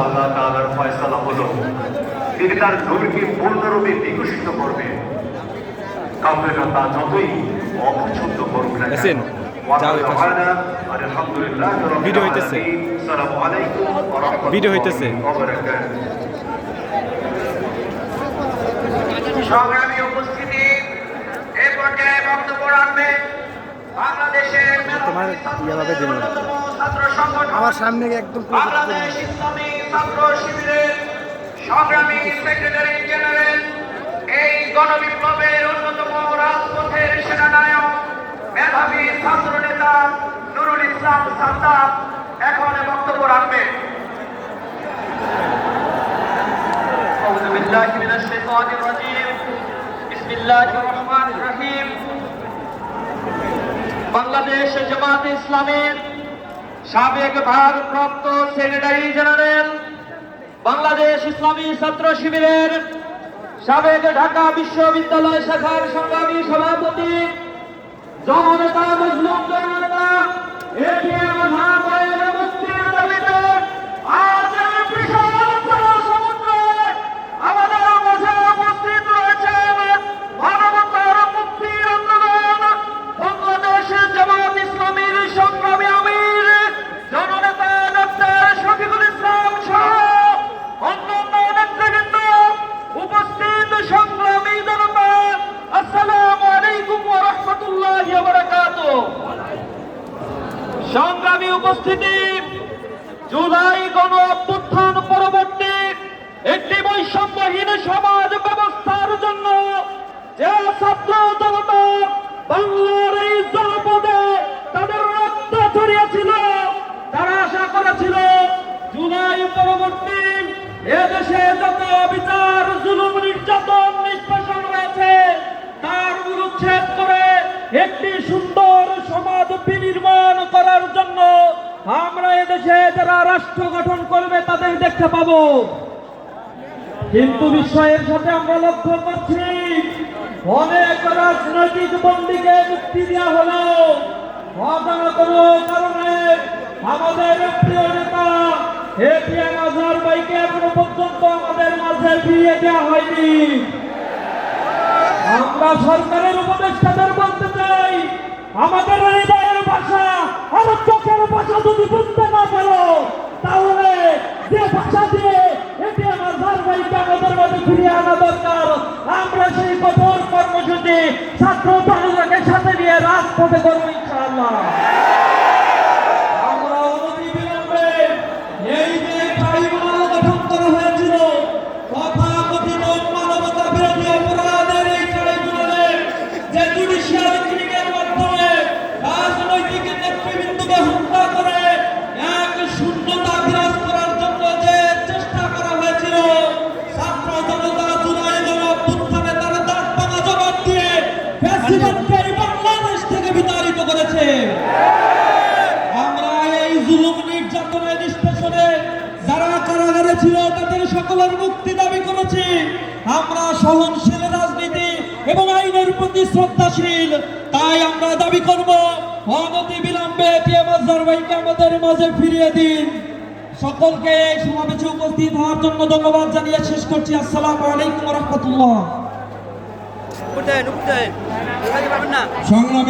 আল্লাহ তাআলার ফয়সালা হলো তিনি তার নবীকে পূর্ণরূপে বিকশিত করবেন কাফেররা তা যতই অপছন্দ করুক না কেন। ভিডিও হইতেছে। ভিডিও হইতেছে। সংগ্রামী উপস্থিতি এ পর্যায়ে বক্তব্য রাখবেন বাংলাদেশের তোমার ইয়েভাবে দিন না। ছাত্র সংগঠন আমার সামনে একদম পুরো বাংলাদেশ ইসলামী ছাত্র শিবিরের সংগ্রামী সেক্রেটারি জেনারেল এই গণবিপ্লবের অন্যতম রাজপথের সেনানায়ক মেধাবী ছাত্র নেতা নুরুল ইসলাম সাদ্দাম এখন বক্তব্য রাখবেন أعوذ بالله من الشيطان الرجيم بسم الله الرحمن الرحيم বাংলাদেশ জামাত ইসলামের সাবেক ভারপ্রাপ্ত সেক্রেটারি জেনারেল, বাংলাদেশ ইসলামী ছাত্র শিবিরের সাবেক ঢাকা বিশ্ববিদ্যালয় শাখার সংগ্রামী সভাপতি, জননেতা, মজলুম জননেতা এটিএম মহাবয়ের উপস্থিতি। জুলাই গণ অভ্যুত্থান পরবর্তী একটি বৈষম্যহীন সমাজ ব্যবস্থার জন্য যে ছাত্র জনতা বাংলার এই জনপদে তাদের রক্ত ছড়িয়েছিল, তারা আশা করেছিল জুলাই পরবর্তী এদেশে যত বিচার, জুলুম, নির্যাতন আমরা এদেশে যারা রাষ্ট্র গঠন করবে তাদের দেখতে পাবো। কিন্তু বিষয়ের সাথে আমরা লক্ষ্য করছি, অনেক রাজনৈতিক বন্দীকে মুক্তি দেওয়া হলো। আমাদের প্রিয় পর্যন্ত আমাদের মাঝে দেওয়া হয়নি। আমরা সরকারের উপদেষ্টাদের বলতে চাই, আমাদের হৃদয়ের ভাষা ভাষা যদি বুঝতে না পারো, তাহলে যে ভাষা দিয়ে এটি আমার ধারাবাহিক আমাদের মাঝে ফিরিয়ে আনা দরকার। আমরা সেই কঠোর কর্মসূচি ছাত্র জনতাকে সাথে নিয়ে রাজপথে করব ইনশাআল্লাহ। করেছে আমরা এই জুলুম নির্যাতনের নিষ্পেষণে যারা কারাগারে ছিল তাদের সকলের মুক্তি দাবি করেছি। আমরা সহনশীল রাজনীতি এবং আইনের প্রতি শ্রদ্ধাশীল তাই আমরা দাবি করব অনতি বিলম্বে এটিএম আজহার ভাইকে আমাদের মাঝে ফিরিয়ে দিন। সকলকে এই সমাবেশে উপস্থিত হওয়ার জন্য ধন্যবাদ জানিয়ে শেষ করছি। আসসালামু আলাইকুম রহমতুল্লাহ। সংগ্রামী